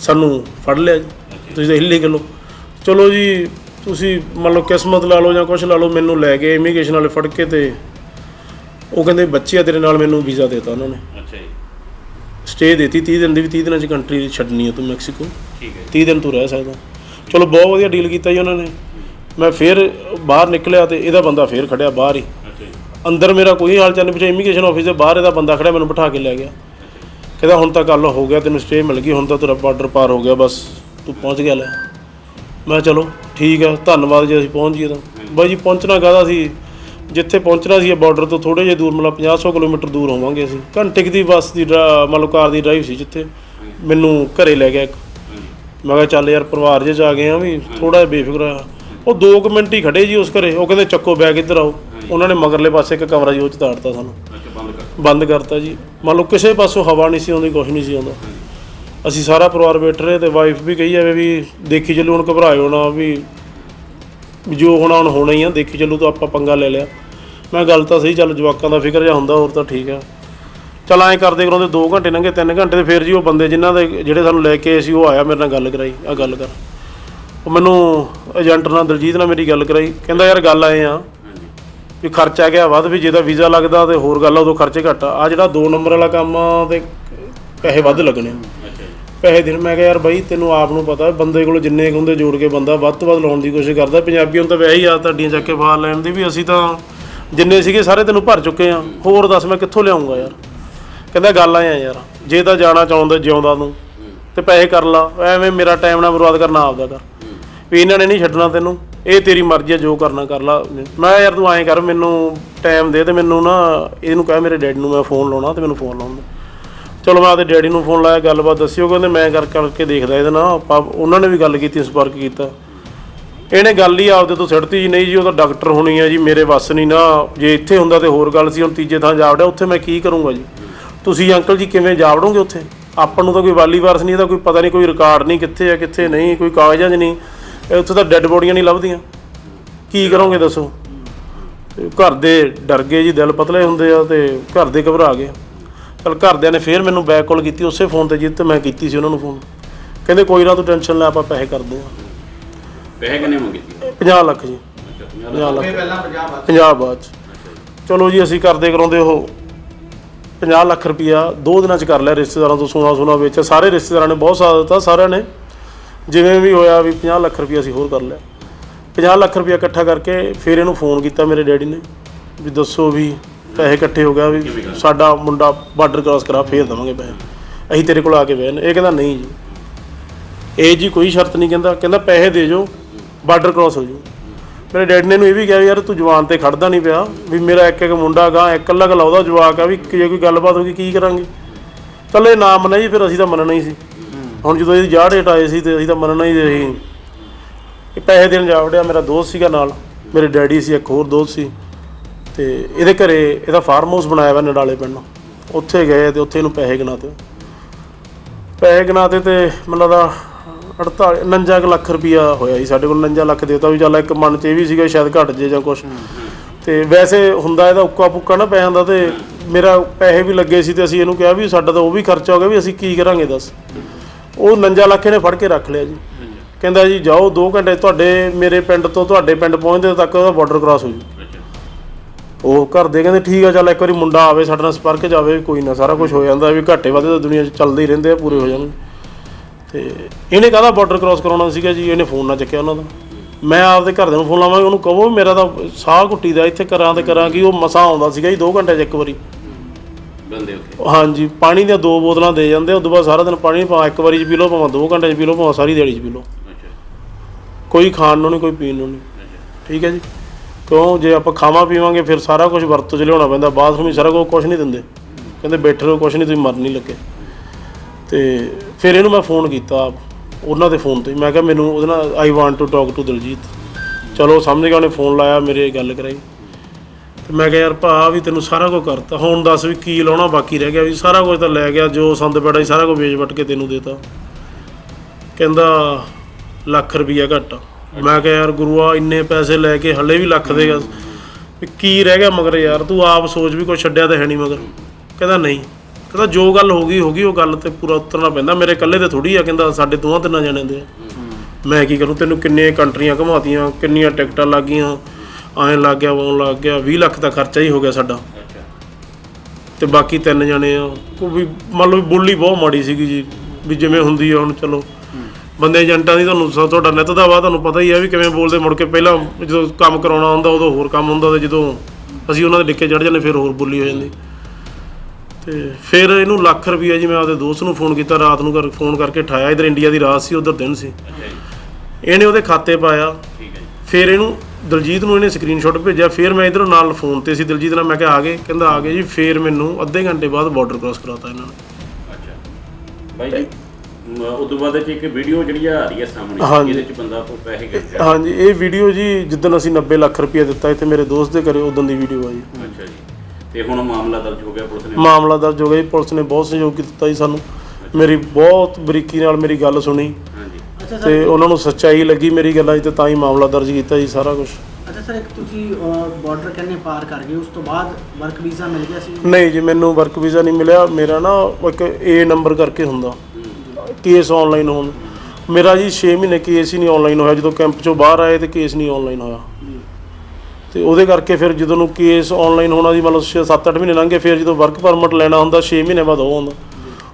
ਸਾਨੂੰ ਫੜ ਲਿਆ ਜੀ। ਤੁਸੀਂ ਤਾਂ ਇਲੀਗਲ ਹੋ ਚਲੋ ਜੀ ਤੁਸੀਂ ਮੰਨ ਲਓ ਕਿਸਮਤ ਲਾ ਲਓ ਜਾਂ ਕੁਝ ਲਾ ਲਓ ਮੈਨੂੰ ਲੈ ਗਏ ਇਮੀਗ੍ਰੇਸ਼ਨ ਵਾਲੇ ਫੜ ਕੇ ਤੇ ਉਹ ਕਹਿੰਦੇ ਬੱਚੇ ਆ ਤੇਰੇ ਨਾਲ ਮੈਨੂੰ ਵੀਜ਼ਾ ਦੇਤਾ ਉਹਨਾਂ ਨੇ। ਅੱਛਾ ਜੀ। ਸਟੇ ਦੇਤੀ 30 ਦਿਨ ਦੀ ਵੀ 30 ਦਿਨਾਂ ਚ ਕੰਟਰੀ ਛੱਡਣੀ ਹੈ ਤੂੰ ਮੈਕਸੀਕੋ। ਠੀਕ ਹੈ 30 ਦਿਨ ਤੂੰ ਰਹਿ ਸਕਦਾ। ਚਲੋ ਬਹੁਤ ਵਧੀਆ ਡੀਲ ਕੀਤਾ ਜੀ ਉਹਨਾਂ ਨੇ। ਮੈਂ ਫਿਰ ਬਾਹਰ ਨਿਕਲਿਆ ਤੇ ਇਹਦਾ ਬੰਦਾ ਫਿਰ ਖੜਿਆ ਬਾਹਰ ਹੀ। ਅੱਛਾ ਜੀ। ਅੰਦਰ ਮੇਰਾ ਕੋਈ ਹਾਲ ਚਾਲ ਨਹੀਂ ਪਿੱਛੇ ਇਮੀਗ੍ਰੇਸ਼ਨ ਆਫਿਸ ਦੇ ਬਾਹਰ ਇਹਦਾ ਬੰਦਾ ਖੜਿਆ ਮੈਨੂੰ ਬਿਠਾ ਕੇ ਲੈ ਗਿਆ। ਕਹਿੰਦਾ ਹੁਣ ਤਾਂ ਗੱਲ ਹੋ ਗਿਆ ਤੈਨੂੰ ਸਟੇ ਮਿਲ ਗਈ ਹੁਣ ਤਾਂ ਤੇਰਾ ਬਾਰਡਰ ਪਾਰ ਹੋ ਗਿਆ ਬਸ ਤੂੰ ਪਹੁੰਚ ਗਿਆ ਲੈ। ਮੈਂ ਚਲੋ ਠੀਕ ਆ ਧੰਨਵਾਦ ਜੇ ਅਸੀਂ ਪਹੁੰਚ ਗਏ ਤਾਂ। ਬਾਈ ਜੀ ਪਹੁੰਚਣਾ ਕਾਹਦਾ ਸੀ? ਜਿੱਥੇ ਪਹੁੰਚਣਾ ਸੀ ਬਾਰਡਰ ਤੋਂ ਥੋੜੇ ਜਿਹਾ ਦੂਰ ਮਤਲਬ 50 ਕਿਲੋਮੀਟਰ ਦੂਰ ਹੋਵਾਂਗੇ ਅਸੀਂ। ਘੰਟੇ ਕੁ ਦੀ ਬੱਸ ਦੀ ਲਓ ਕਾਰ ਦੀ ਡਰਾਈਵ ਸੀ ਜਿੱਥੇ। ਮੈਨੂੰ ਘਰੇ ਲੈ ਗਿਆ ਇੱਕ। ਮੈਂ ਕਿਹਾ ਚੱਲ ਯਾਰ ਪਰਿਵਾਰ ਜੇ ਆ ਗਏ ਆ ਵੀ ਥੋੜਾ ਜਿਹਾ ਬੇਫਿਕਰ ਆ ਉਹ 2 ਮਿੰਟ ਹੀ ਖੜੇ ਜੀ ਉਸ ਘਰੇ। ਉਹ ਕਹਿੰਦੇ ਚੱਕੋ ਬੈਗ ਇੱਧਰ ਆਓ। ਉਹਨਾਂ ਨੇ ਮਗਰਲੇ ਪਾਸੇ ਇੱਕ ਕਮਰਾ ਜੀ ਉਹ ਚ ਤਾੜਤਾ ਸਾਨੂੰ। ਬੰਦ ਕਰਤਾ। ਜੀ। ਮੰਨ ਲਓ ਕਿਸੇ ਪਾਸੋਂ ਹਵਾ ਨਹੀਂ ਸੀ ਆਉਂਦੀ ਕੁਝ ਨਹੀਂ ਸੀ ਆਉਂਦਾ। ਅਸੀਂ ਸਾਰਾ ਪਰਿਵਾਰ ਬੈਠ ਰਹੇ ਤੇ ਵਾਈਫ ਵੀ ਕਹੀ ਜਾਵੇ ਵੀ ਦੇਖੀ ਚੱਲੋ ਹੁਣ ਘਬਰਾਇਓ ਨਾ ਵੀ ਜੋ ਹੋਣਾ ਹੁਣ ਹੋਣਾ ਹੀ ਆ ਦੇਖੀ ਚੱਲੋ ਤਾਂ ਆਪਾਂ ਪੰਗਾ ਲੈ ਲਿਆ। ਮੈਂ ਗੱਲ ਤਾਂ ਸਹੀ ਚੱਲ ਜਵਾਕਾਂ ਦਾ ਫਿਕਰ ਜਾਂ ਹੁੰਦਾ ਹੋਰ ਤਾਂ ਠੀਕ ਆ। ਚਲ ਐਂ ਕਰਦੇ ਕਰਾਉਂਦੇ 2 ਘੰਟੇ ਲੰਘੇ 3 ਘੰਟੇ ਤੇ ਫਿਰ ਜੀ ਉਹ ਬੰਦੇ ਜਿਨ੍ਹਾਂ ਦੇ ਜਿਹੜੇ ਸਾਨੂੰ ਲੈ ਕੇ ਸੀ ਉਹ ਆਇਆ ਮੇਰੇ ਨਾਲ ਗੱਲ ਕਰਾਈ ਆ ਗੱਲ ਕਰ। ਉਹ ਮੈਨੂੰ ਏਜੰਟ ਨਾਲ ਦਲਜੀਤ ਨਾਲ ਮੇਰੀ ਗੱਲ ਕਰਾਈ ਕਹਿੰਦਾ ਯਾਰ ਗੱਲ ਆਏ ਆ ਵੀ ਖਰਚਾ ਗਿਆ ਵੱਧ ਵੀ ਜੇ ਤਾਂ ਵੀਜ਼ਾ ਲੱਗਦਾ ਤੇ ਹੋਰ ਗੱਲ ਆ ਉਦੋਂ ਖਰਚੇ ਘੱਟ ਆ। ਜਿਹੜਾ 2 ਨੰਬਰ ਵਾਲਾ ਕੰਮ ਤੇ ਪੈਸੇ ਵੱਧ ਲੱਗਣੇ ਪੈਸੇ ਦੇਣ। ਮੈਂ ਕਿਹਾ, ਯਾਰ ਬਾਈ, ਤੈਨੂੰ ਆਪ ਨੂੰ ਪਤਾ, ਬੰਦੇ ਕੋਲ ਜਿੰਨੇ ਕੁ ਹੁੰਦੇ ਜੋੜ ਕੇ ਬੰਦਾ ਵੱਧ ਤੋਂ ਵੱਧ ਲਾਉਣ ਦੀ ਕੋਸ਼ਿਸ਼ ਕਰਦਾ। ਪੰਜਾਬੀਆਂ ਨੂੰ ਤਾਂ ਵੈਸੇ ਹੀ ਆ ਤੁਹਾਡੀਆਂ ਚੱਕ ਕੇ ਫਾਲ ਲੈਣ ਦੀ ਵੀ ਅਸੀਂ ਤਾਂ ਜਿੰਨੇ ਸੀਗੇ ਸਾਰੇ ਤੈਨੂੰ ਭਰ ਚੁੱਕੇ ਆ। ਹੋਰ ਦੱਸ ਮੈਂ ਕਿੱਥੋਂ ਲਿਆਉਂਗਾ ਯਾਰ? ਕਹਿੰਦਾ, ਗੱਲ ਆਏ ਆ ਯਾਰ, ਜੇ ਤਾਂ ਜਾਣਾ ਚਾਹੁੰਦਾ, ਜਿਉਂਦਾ ਤੂੰ, ਤੇ ਪੈਸੇ ਕਰ ਲਾ। ਐਵੇਂ ਮੇਰਾ ਟਾਈਮ ਨਾ ਬਰਬਾਦ ਕਰਨਾ ਆਪਦਾ ਕਰ। ਵੀ ਇਹਨਾਂ ਨੇ ਨਹੀਂ ਛੱਡਣਾ ਤੈਨੂੰ। ਇਹ ਤੇਰੀ ਮਰਜ਼ੀ ਹੈ ਜੋ ਕਰਨਾ ਕਰ ਲਾ। ਮੈਂ ਯਾਰ ਤੂੰ ਐਂ ਕਰ, ਮੈਨੂੰ ਟਾਈਮ ਦੇ ਤੇ ਮੈਨੂੰ ਨਾ, ਇਹਨੂੰ ਕਹਿ ਮੇਰੇ ਡੈਡੀ ਨੂੰ ਮੈਂ ਫੋਨ ਲਾਉਣਾ ਤੇ ਮੈਨੂੰ ਫੋਨ ਲਾਉਣ ਦੇ। ਚਲੋ ਮੈਂ ਆਪਦੇ ਡੈਡੀ ਨੂੰ ਫੋਨ ਲਾਇਆ, ਗੱਲਬਾਤ ਦੱਸੀ, ਉਹ ਕਹਿੰਦੇ ਮੈਂ ਕਰ ਕਰਕੇ ਦੇਖਦਾ ਇਹਦੇ ਨਾਲ, ਆਪਾਂ, ਉਹਨਾਂ ਨੇ ਵੀ ਗੱਲ ਕੀਤੀ, ਸੰਪਰਕ ਕੀਤਾ। ਇਹਨੇ ਗੱਲ ਹੀ ਆਪਦੇ ਤੋਂ ਸਿੱਟਤੀ ਜੀ, ਨਹੀਂ ਜੀ, ਉਹ ਤਾਂ ਡਾਕਟਰ ਹੋਣੀ ਹੈ ਜੀ, ਮੇਰੇ ਵੱਸ ਨਹੀਂ ਨਾ, ਜੇ ਇੱਥੇ ਹੁੰਦਾ ਤੇ ਹੋਰ ਗੱਲ ਸੀ, ਹੁਣ ਤੀਜੇ ਥਾਂ ਜਾ ਵੜਿਆ, ਉੱਥੇ ਮੈਂ ਕੀ ਕਰੂੰਗਾ ਜੀ? ਤੁਸੀਂ ਅੰਕਲ ਜੀ ਕਿਵੇਂ ਜਾ ਵੜੋਗੇ ਉੱਥੇ? ਆਪਾਂ ਨੂੰ ਤਾਂ ਕੋਈ ਵਾਲੀ ਵਾਰਸ ਨਹੀਂ ਇਹਦਾ ਕੋਈ ਪਤਾ ਨਹੀਂ ਕੋਈ ਰਿਕਾਰਡ ਨਹੀਂ ਕਿੱਥੇ ਆ, ਕਿੱਥੇ ਨਹੀਂ, ਕੋਈ ਕਾਗਜ਼ਾਂ 'ਚ ਨਹੀਂ ਉੱਥੇ ਤਾਂ ਡੈੱਡ ਬੋਡੀਆਂ ਨਹੀਂ ਲੱਭਦੀਆਂ। ਕੀ ਕਰੋਗੇ ਦੱਸੋ? ਤੇ ਘਰ ਦੇ ਡਰ ਗਏ ਜੀ, ਦਿਲ ਪਤਲੇ ਹੁੰਦੇ ਆ ਤੇ ਘਰ ਦੇ ਘਬਰਾ ਗਏ। ਚਲ ਘਰਦਿਆਂ ਨੇ ਫੇਰ ਮੈਨੂੰ ਬੈਕ ਕਾਲ ਕੀਤੀ ਉਸੇ ਫੋਨ ਤੇ ਜਿੱਤੇ ਮੈਂ ਕੀਤੀ ਸੀ ਉਹਨਾਂ ਨੂੰ ਫੋਨ ਕਹਿੰਦੇ ਕੋਈ ਨਾ ਤੂੰ ਟੈਨਸ਼ਨ ਲੈ ਆਪਾਂ ਪੈਸੇ ਕਰਦੇ ਆ ਪੈਸੇ ਕਿੰਨੇ ਮੰਗੇ ਸੀ? 50 ਲੱਖ ਜੀ। ਅੱਛਾ 50 50 ਲੱਖ। ਪਹਿਲਾਂ 50 ਬਾਅਦ ਪੰਜਾਬ ਬਾਅਦ 'ਚ। ਚਲੋ ਜੀ ਅਸੀਂ ਕਰਦੇ ਕਰਾਉਂਦੇ ਉਹ। 50 ਲੱਖ ਰੁਪਿਆ ਦੋ ਦਿਨਾਂ ਚ ਕਰ ਲਿਆ ਰਿਸ਼ਤੇਦਾਰਾਂ ਤੋਂ ਸੋਨਾ ਸੋਨਾ ਵੇਚਿਆ ਸਾਰੇ ਰਿਸ਼ਤੇਦਾਰਾਂ ਨੇ ਬਹੁਤ ਸਾਥ ਦਿੱਤਾ ਸਾਰਿਆਂ ਨੇ। ਜਿਵੇਂ ਵੀ ਹੋਇਆ ਵੀ 50 ਲੱਖ ਰੁਪਿਆ ਅਸੀਂ ਹੋਰ ਕਰ ਲਿਆ। 50 ਲੱਖ ਰੁਪਿਆ ਇਕੱਠਾ ਕਰਕੇ ਫਿਰ ਇਹਨੂੰ ਫੋਨ ਕੀਤਾ ਮੇਰੇ ਡੈਡੀ ਨੇ। ਵੀ ਦੱਸੋ ਵੀ ਪੈਸੇ ਇਕੱਠੇ ਹੋ ਗਿਆ ਵੀ ਸਾਡਾ ਮੁੰਡਾ ਬਾਰਡਰ ਕ੍ਰਾਸ ਕਰਾ ਫੇਰ ਦੇਵਾਂਗੇ ਪੈਸੇ। ਅਸੀਂ ਤੇਰੇ ਕੋਲ ਆ ਕੇ ਬਹਿਣ। ਇਹ ਕਹਿੰਦਾ ਨਹੀਂ ਜੀ। ਇਹ ਜੀ ਕੋਈ ਸ਼ਰਤ ਨਹੀਂ ਕਹਿੰਦਾ। ਕਹਿੰਦਾ ਪੈਸੇ ਦੇ ਜੋ ਬਾਰਡਰ ਕ੍ਰਾਸ ਹੋ ਜੂ ਮੇਰੇ ਡੈਡ ਨੇ ਨੂੰ ਇਹ ਵੀ ਕਿਹਾ ਯਾਰ ਤੂੰ ਜਵਾਨ ਤੇ ਖੜਦਾ ਨਹੀਂ ਪਿਆ। ਵੀ ਮੇਰਾ ਇੱਕ ਇੱਕ ਮੁੰਡਾ ਗਾ ਇੱਕ ਇਕੱਲਾ ਇਕੱਲਾ ਉਹਦਾ ਜਵਾਕ ਆ ਵੀ ਜੇ ਕੋਈ ਗੱਲਬਾਤ ਹੋ ਗਈ ਕੀ ਕਰਾਂਗੇ? ਚੱਲ ਇਹ ਨਾ ਮੰਨਿਆ ਜੀ ਫਿਰ ਅਸੀਂ ਤਾਂ ਮੰਨਣਾ ਹੀ ਸੀ। ਹੁਣ ਜਦੋਂ ਇਹਦੀ ਜਾੜ ਆਏ ਸੀ ਤੇ ਅਸੀਂ ਤਾਂ ਮੰਨਣਾ ਹੀ ਸੀ। ਅਸੀਂ ਇਹ ਪੈਸੇ ਦੇਣ ਜਾ ਵੜਿਆ ਮੇਰਾ ਦੋਸਤ ਸੀਗਾ ਨਾਲ। ਮੇਰੇ ਡੈਡੀ ਸੀ ਇੱਕ ਹੋਰ ਦੋਸਤ ਸੀ। ਤੇ ਇਹਦੇ ਘਰੇ ਇਹਦਾ ਫਾਰਮ ਹਾਊਸ ਬਣਾਇਆ ਵਾ ਨਡਾਲੇ ਪਿੰਡ। ਉੱਥੇ ਗਏ ਤੇ ਉੱਥੇ ਇਹਨੂੰ ਪੈਸੇ ਗਿਣਾਤੇ। ਪੈਸੇ ਗਿਣਾਤੇ ਤੇ ਮੈਨੂੰ ਲੱਗਦਾ 48 49 ਕੁ ਲੱਖ ਰੁਪਈਆ ਹੋਇਆ ਸੀ ਸਾਡੇ ਕੋਲ 49 ਲੱਖ ਦੇਤਾ ਵੀ ਚੱਲ ਇੱਕ ਮਨ ਚ ਇਹ ਵੀ ਸੀਗਾ ਸ਼ਾਇਦ ਘਟ ਜੇ ਜਾਂ ਕੁਝ ਤੇ ਵੈਸੇ ਹੁੰਦਾ ਇਹਦਾ ਉੱਕਾ ਪੁੱਕਾ ਨਾ ਪੈਸਿਆਂ ਦਾ ਤੇ ਮੇਰਾ ਪੈਸੇ ਵੀ ਲੱਗੇ ਸੀ ਤੇ ਅਸੀਂ ਇਹਨੂੰ ਕਿਹਾ ਵੀ ਸਾਡਾ ਤਾਂ ਉਹ ਵੀ ਖਰਚਾ ਹੋ ਗਿਆ ਵੀ ਅਸੀਂ ਕੀ ਕਰਾਂਗੇ ਦੱਸ। ਉਹ 49 ਲੱਖ ਇਹਨੇ ਫੜ ਕੇ ਰੱਖ ਲਿਆ ਜੀ। ਕਹਿੰਦਾ ਜੀ ਜਾਓ 2 ਘੰਟੇ ਤੁਹਾਡੇ ਮੇਰੇ ਪਿੰਡ ਤੋਂ ਤੁਹਾਡੇ ਪਿੰਡ ਪਹੁੰਚਦੇ ਤੱਕ ਉਹਦਾ ਬਾਰਡਰ ਕ੍ਰਾਸ ਹੋ ਜੂ। ਉਹ ਘਰ ਦੇ ਕਹਿੰਦੇ ਠੀਕ ਆ ਚੱਲ ਇੱਕ ਵਾਰੀ ਮੁੰਡਾ ਆਵੇ ਸਾਡੇ ਨਾਲ ਸੰਪਰਕ ਆਵੇ ਕੋਈ ਨਾ ਸਾਰਾ ਕੁਝ ਹੋ ਜਾਂਦਾ ਵੀ ਘਾਟੇ ਵਾਧੇ ਤਾਂ ਦੁਨੀਆ 'ਚ ਚੱਲਦੇ ਹੀ ਰਹਿੰਦੇ ਆ ਪੂਰੇ ਹੋ ਜਾਣਗੇ। ਤੇ ਇਹਨੇ ਕਾਹਦਾ ਬਾਰਡਰ ਕ੍ਰਾਸ ਕਰਾਉਣਾ ਸੀਗਾ ਜੀ? ਇਹਨੇ ਫੋਨ ਨਾ ਚੱਕਿਆ ਉਹਨਾਂ ਦਾ। ਮੈਂ ਆਪਦੇ ਘਰਦਿਆਂ ਨੂੰ ਫੋਨ ਲਾਵਾਂਗਾ ਉਹਨੂੰ ਕਹੋ ਮੇਰਾ ਤਾਂ ਸਾਹ ਘੁੱਟੀ ਦਾ ਇੱਥੇ ਕਰਾਂ ਤੇ ਕਰਾਂ ਕੀ ਉਹ ਮਸਾਂ ਆਉਂਦਾ ਸੀਗਾ ਜੀ 2 ਘੰਟੇ 'ਚ ਇੱਕ ਵਾਰੀ। ਬੰਦੇ ਉੱਥੇ। ਹਾਂਜੀ ਪਾਣੀ ਦੀਆਂ ਦੋ ਬੋਤਲਾਂ ਦੇ ਜਾਂਦੇ ਉਸ ਤੋਂ ਬਾਅਦ ਸਾਰਾ ਦਿਨ ਪਾਣੀ ਭਾਵੇਂ ਇੱਕ ਵਾਰੀ 'ਚ ਪੀ ਲਓ ਭਾਵੇਂ 2 ਘੰਟੇ 'ਚ ਪੀ ਲਓ ਭਾਵੇਂ ਸਾਰੀ ਦਿਹਾੜੀ 'ਚ ਪੀ ਲਓ। ਅੱਛਾ। ਕੋਈ ਖਾਣ ਨੂੰ ਨਹੀਂ ਕੋਈ ਪੀਣ ਨੂੰ ਨਹੀਂ। ਅੱਛਾ। ਠੀਕ ਹੈ ਜੀ? ਕਿਉਂ? ਜੇ ਆਪਾਂ ਖਾਵਾਂ ਪੀਵਾਂਗੇ, ਫਿਰ ਸਾਰਾ ਕੁਝ ਵਰਤੋਂ ਚ ਲਿਆਉਣਾ ਪੈਂਦਾ। ਬਾਥਰੂਮ ਹੀ ਸਾਰਾ ਕੁਝ ਕੁਝ ਨਹੀਂ ਦਿੰਦੇ। ਕਹਿੰਦੇ ਬੈਠੇ ਰਹੋ ਕੁਝ ਨਹੀਂ, ਤੁਸੀਂ ਮਰਨ ਨਹੀਂ ਲੱਗੇ। ਤੇ ਫਿਰ ਇਹਨੂੰ ਮੈਂ ਫੋਨ ਕੀਤਾ ਉਹਨਾਂ ਦੇ ਫੋਨ ਤੇ। ਮੈਂ ਕਿਹਾ, ਮੈਨੂੰ ਉਹਦੇ ਨਾਲ I want to talk to Diljit. ਚਲੋ, ਸਮਝ ਗਿਆ, ਉਹਨੇ ਫੋਨ ਲਾਇਆ, ਮੇਰੇ ਗੱਲ ਕਰਾਈ। ਤੇ ਮੈਂ ਕਿਹਾ, ਯਾਰ ਭਾ ਵੀ ਤੈਨੂੰ ਸਾਰਾ ਕੁਝ ਕਰਤਾ। ਹੁਣ ਦੱਸ ਵੀ ਕੀ ਲਾਉਣਾ, ਬਾਕੀ ਰਹਿ ਗਿਆ ਵੀ ਸਾਰਾ ਕੁਝ ਤਾਂ ਲੈ ਗਿਆ, ਜੋ ਸੰਦ ਪੈੜਾ ਸੀ ਸਾਰਾ ਕੁਝ ਵੇਚ ਵਟ ਕੇ ਤੈਨੂੰ ਦੇਤਾ। ਕਹਿੰਦਾ, ਲੱਖ ਰੁਪਈਆ ਘੱਟ ਮੈਂ ਕਿਹਾ ਯਾਰ ਗੁਰੂਆ ਇੰਨੇ ਪੈਸੇ ਲੈ ਕੇ ਹੱਲੇ ਵੀ ਲੱਖ ਦੇਗਾ ਵੀ ਕੀ ਰਹਿ ਗਿਆ ਮਗਰ ਯਾਰ ਤੂੰ ਆਪ ਸੋਚ ਵੀ ਕੋਈ ਛੱਡਿਆ ਤਾਂ ਹੈ ਨਹੀਂ ਮਗਰ। ਕਹਿੰਦਾ ਨਹੀਂ। ਕਹਿੰਦਾ ਜੋ ਗੱਲ ਹੋ ਗਈ ਹੋ ਗਈ ਉਹ ਗੱਲ ਤੇ ਪੂਰਾ ਉਤਰਨਾ ਪੈਂਦਾ। ਮੇਰੇ ਇਕੱਲੇ ਤੇ ਥੋੜੀ ਆ ਕਹਿੰਦਾ ਸਾਡੇ ਦੋਹਾਂ ਤਿੰਨਾਂ ਜਣਿਆਂ ਦੇ ਆ। ਮੈਂ ਕੀ ਕਰੂੰ ਤੈਨੂੰ ਕਿੰਨੇ ਕੰਟਰੀਆਂ ਘੁਮਾਤੀਆਂ ਕਿੰਨੀਆਂ ਟਿਕਟਾਂ ਲੱਗ ਗਈਆਂ। ਐਂ ਲੱਗ ਗਿਆ ਉਹ ਲੱਗ ਗਿਆ 20 ਲੱਖ ਦਾ ਖਰਚਾ ਹੀ ਹੋ ਗਿਆ ਸਾਡਾ। ਅੱਛਾ। ਤੇ ਬਾਕੀ ਤਿੰਨ ਜਣੇ ਆ। ਉਹ ਵੀ ਮੰਨ ਲਓ ਵੀ ਬੋਲੀ ਬਹੁਤ ਮਾੜੀ ਸੀਗੀ ਜੀ ਵੀ ਜਿਵੇਂ ਹੁੰਦੀ ਆ ਹੁਣ ਚਲੋ। ਬੰਦੇ ਏਜੰਟਾਂ ਦੀ ਤੁਹਾਨੂੰ ਸ- ਤੁਹਾਡਾ ਨਿੱਤ ਦਾ ਵਾ ਤੁਹਾਨੂੰ ਪਤਾ ਹੀ ਆ ਵੀ ਕਿਵੇਂ ਬੋਲਦੇ। ਮੁੜ ਕੇ ਪਹਿਲਾਂ ਜਦੋਂ ਕੰਮ ਕਰਾਉਣਾ ਹੁੰਦਾ ਉਦੋਂ ਹੋਰ ਕੰਮ ਹੁੰਦਾ ਤੇ ਜਦੋਂ ਅਸੀਂ ਉਹਨਾਂ ਦੇ ਡਿੱਕੇ ਚੜ ਜਾਂਦੇ ਫਿਰ ਹੋਰ ਬੋਲੀ ਹੋ ਜਾਂਦੀ। ਤੇ ਫਿਰ ਇਹਨੂੰ ਲੱਖ ਰੁਪਈਆ ਜੀ ਮੈਂ ਆਪਦੇ ਦੋਸਤ ਨੂੰ ਫੋਨ ਕੀਤਾ ਰਾਤ ਨੂੰ ਕਰ ਫੋਨ ਕਰਕੇ ਠਾਇਆ। ਇਧਰ ਇੰਡੀਆ ਦੀ ਰਾਤ ਸੀ ਉਧਰ ਦਿਨ ਸੀ। ਅੱਛਾ ਜੀ। ਇਹਨੇ ਉਹਦੇ ਖਾਤੇ ਪਾਇਆ। ਠੀਕ ਹੈ ਜੀ। ਫਿਰ ਇਹਨੂੰ ਦਲਜੀਤ ਨੂੰ ਇਹਨੇ ਸਕਰੀਨਸ਼ਾਟ ਭੇਜਿਆ। ਫਿਰ ਮੈਂ ਇਧਰੋਂ ਨਾਲ ਫੋਨ ਤੇ ਸੀ ਦਲਜੀਤ ਨਾਲ ਮੈਂ ਕਿਹਾ ਆ ਗਏ। ਕਹਿੰਦਾ ਆ ਗਏ ਜੀ। ਫਿਰ ਮੈਨੂੰ ਅੱਧੇ ਘੰਟੇ ਬਾਅਦ ਬਾਰਡਰ ਕ੍ਰਾਸ ਕਰਾਤਾ ਇਹਨਾਂ ਨੇ। ਅੱਛਾ। ਬਾਈ ਜੀ? ਉਦੋਂ ਬਾਅਦ ਚ ਇੱਕ ਵੀਡੀਓ ਜਿਹੜੀ ਆ ਰਹੀ ਹੈ ਸਾਹਮਣੇ ਹਾਂਜੀ। ਇਹਦੇ ਚ ਬੰਦਾ ਕੋ ਪੈਸੇ ਗਿਣਦਾ ਹਾਂਜੀ ਇਹ ਵੀਡੀਓ ਜੀ ਜਿੱਦਣ ਅਸੀਂ 90 ਲੱਖ ਰੁਪਏ ਦਿੱਤਾ ਇੱਥੇ ਮੇਰੇ ਦੋਸਤ ਦੇ ਘਰੇ ਉਦੋਂ ਦੀ ਵੀਡੀਓ ਆ ਜੀ। ਅੱਛਾ ਜੀ। ਤੇ ਹੁਣ ਮਾਮਲਾ ਦਰਜ ਹੋ ਗਿਆ ਪੁਲਿਸ ਨੇ? ਮਾਮਲਾ ਦਰਜ ਹੋ ਗਿਆ ਜੀ ਪੁਲਿਸ ਨੇ ਬਹੁਤ ਸਹਿਯੋਗ ਕੀਤਾ ਜੀ ਸਾਨੂੰ। ਮੇਰੀ ਬਹੁਤ ਬਰੀਕੀ ਨਾਲ ਮੇਰੀ ਗੱਲ ਸੁਣੀ। ਹਾਂਜੀ। ਅੱਛਾ ਸਰ ਤੇ ਉਹਨਾਂ ਨੂੰ ਸੱਚਾਈ ਲੱਗੀ ਮੇਰੀ ਗੱਲਾਂ 'ਚ ਤੇ ਤਾਂ ਹੀ ਮਾਮਲਾ ਦਰਜ ਕੀਤਾ ਜੀ ਸਾਰਾ ਕੁਝ ਅੱਛਾ ਸਰ ਇੱਕ ਤੁਸੀਂ ਬਾਰਡਰ ਕਹਿੰਨੇ ਪਾਰ ਕਰ ਗਏ ਉਸ ਤੋਂ ਬਾਅਦ ਵਰਕ ਵੀਜ਼ਾ ਮਿਲ ਗਿਆ ਸੀ? ਨਹੀਂ ਜੀ ਮੈਨੂੰ ਵਰਕ ਵੀਜ਼ਾ ਨਹੀਂ ਮਿਲਿਆ। ਮੇਰਾ ਨਾ ਇੱਕ ਏ ਨੰਬਰ ਕਰਕੇ ਹੁੰਦਾ। ਕੇਸ ਆਨਲਾਈਨ ਹੋਣ। ਮੇਰਾ ਜੀ 6 ਮਹੀਨੇ ਕੇਸ ਹੀ ਨਹੀਂ ਆਨਲਾਈਨ ਹੋਇਆ। ਜਦੋਂ ਕੈਂਪ ਚੋਂ ਬਾਹਰ ਆਏ ਤੇ ਕੇਸ ਨਹੀਂ ਆਨਲਾਈਨ ਹੋਇਆ। ਤੇ ਉਹਦੇ ਕਰਕੇ ਫਿਰ ਜਦੋਂ ਨੂੰ ਕੇਸ ਆਨਲਾਈਨ ਹੋਣਾ ਜੀ ਮਤਲਬ 7-8 ਮਹੀਨੇ ਲੰਘੇ ਫਿਰ ਜਦੋਂ ਵਰਕ ਪਰਮਿਟ ਲੈਣਾ ਹੁੰਦਾ 6 ਮਹੀਨੇ ਬਾਅਦ ਉਹ ਹੁੰਦਾ।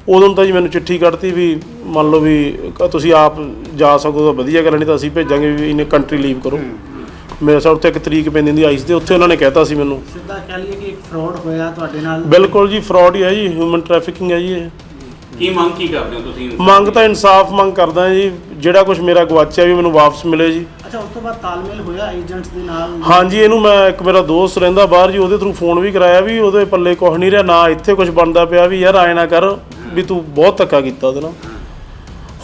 ਉਦੋਂ ਤਾਂ ਜੀ ਮੈਨੂੰ ਚਿੱਠੀ ਕੱਢਤੀ ਵੀ ਮੰਨ ਲਓ ਵੀ ਤੁਸੀਂ ਆਪ ਜਾ ਸਕੋ ਤਾਂ ਵਧੀਆ ਗੱਲ ਨਹੀਂ ਤਾਂ ਅਸੀਂ ਭੇਜਾਂਗੇ ਵੀ ਇਹਨੇ ਕੰਟਰੀ ਲੀਵ ਕਰੋ। ਮੇਰੇ ਸਾਹ ਉੱਤੇ ਇੱਕ ਤਰੀਕ ਪੈਂਦੀ ਹੁੰਦੀ ਆਈਸ ਤੇ ਉੱਥੇ ਉਹਨਾਂ ਨੇ ਕਹਿਤਾ ਸੀ ਮੈਨੂੰ। ਸਿੱਧਾ ਕਹਿ ਲਈਏ ਕਿ ਇੱਕ ਫਰਾਡ ਹੋਇਆ ਤੁਹਾਡੇ ਨਾਲ। ਬਿਲਕੁਲ ਜੀ ਫਰਾਡ ਹੀ ਹੈ ਜੀ ਹਿਊਮਨ ਟ੍ਰੈਫਿਕਿੰਗ ਹੈ ਜੀ ਇਹ। ਕੀ ਮੰਗ ਕੀ ਕਰਦੇ ਹੋ ਤੁਸੀਂ ਮੰਗ ਤਾਂ ਇਨਸਾਫ ਮੰਗ ਕਰਦਾ ਜੀ ਜਿਹੜਾ ਕੁਝ ਮੇਰਾ ਗਵਾਚਿਆ ਵੀ ਮੈਨੂੰ ਵਾਪਸ ਮਿਲੇ ਜੀ। ਅੱਛਾ ਉਸ ਤੋਂ ਬਾਅਦ ਤਾਲਮੇਲ ਹੋਇਆ ਏਜੰਟਸ ਦੇ ਨਾਲ? ਹਾਂਜੀ ਇਹਨੂੰ ਮੈਂ ਇੱਕ ਮੇਰਾ ਦੋਸਤ ਰਹਿੰਦਾ ਬਾਹਰ ਜੀ ਉਹਦੇ ਥਰੂ ਫੋਨ ਵੀ ਕਰਾਇਆ ਵੀ ਉਹਦੇ ਪੱਲੇ ਕੁਝ ਨਹੀਂ ਰਿਹਾ ਨਾ ਇੱਥੇ ਕੁਝ ਬਣਦਾ ਪਿਆ ਵੀ ਯਾਰ ਆਏ ਨਾ ਕਰ ਵੀ ਤੂੰ ਬਹੁਤ ਧੱਕਾ ਕੀਤਾ ਉਹਦੇ ਨਾਲ।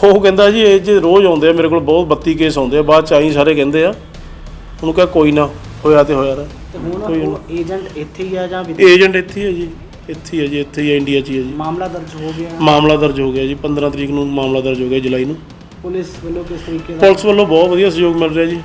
ਉਹ ਕਹਿੰਦਾ ਜੀ ਇਹ ਜੇ ਰੋਜ਼ ਆਉਂਦੇ ਆ ਮੇਰੇ ਕੋਲ ਬਹੁਤ 32 ਕੇਸ ਆਉਂਦੇ ਆ ਬਾਅਦ ਚ ਆਈ ਸਾਰੇ ਕਹਿੰਦੇ ਆ। ਉਹਨੂੰ ਕਿਹਾ ਕੋਈ ਨਾ ਹੋਇਆ ਤੇ ਹੋਇਆ ਰਹਿ। ਤੇ ਹੁਣ ਏਜੰਟ ਇੱਥੇ ਹੀ ਆ ਜਾਂ? ਏਜੰਟ ਇੱਥੇ ਹੀ ਹੈ ਜੀ। ਇੱਥੇ ਹੀ ਹੈ ਜੀ ਇੱਥੇ ਹੀ ਹੈ ਇੰਡੀਆ 'ਚ ਹੀ ਹੈ ਜੀ। ਮਾਮਲਾ ਦਰਜ ਹੋ ਗਿਆ। ਮਾਮਲਾ ਦਰਜ ਹੋ ਗਿਆ ਜੀ 15 ਤਰੀਕ ਨੂੰ ਮਾਮਲਾ ਦਰਜ ਹੋ ਗਿਆ ਜੁਲਾਈ ਨੂੰ। ਪੁਲਿਸ ਵੱਲੋਂ ਕਿਸ ਤਰੀਕੇ ਦਾ ਪੁਲਿਸ ਵੱਲੋਂ ਬਹੁਤ ਵਧੀਆ ਸਹਿਯੋਗ ਮਿਲ ਰਿਹਾ ਜੀ।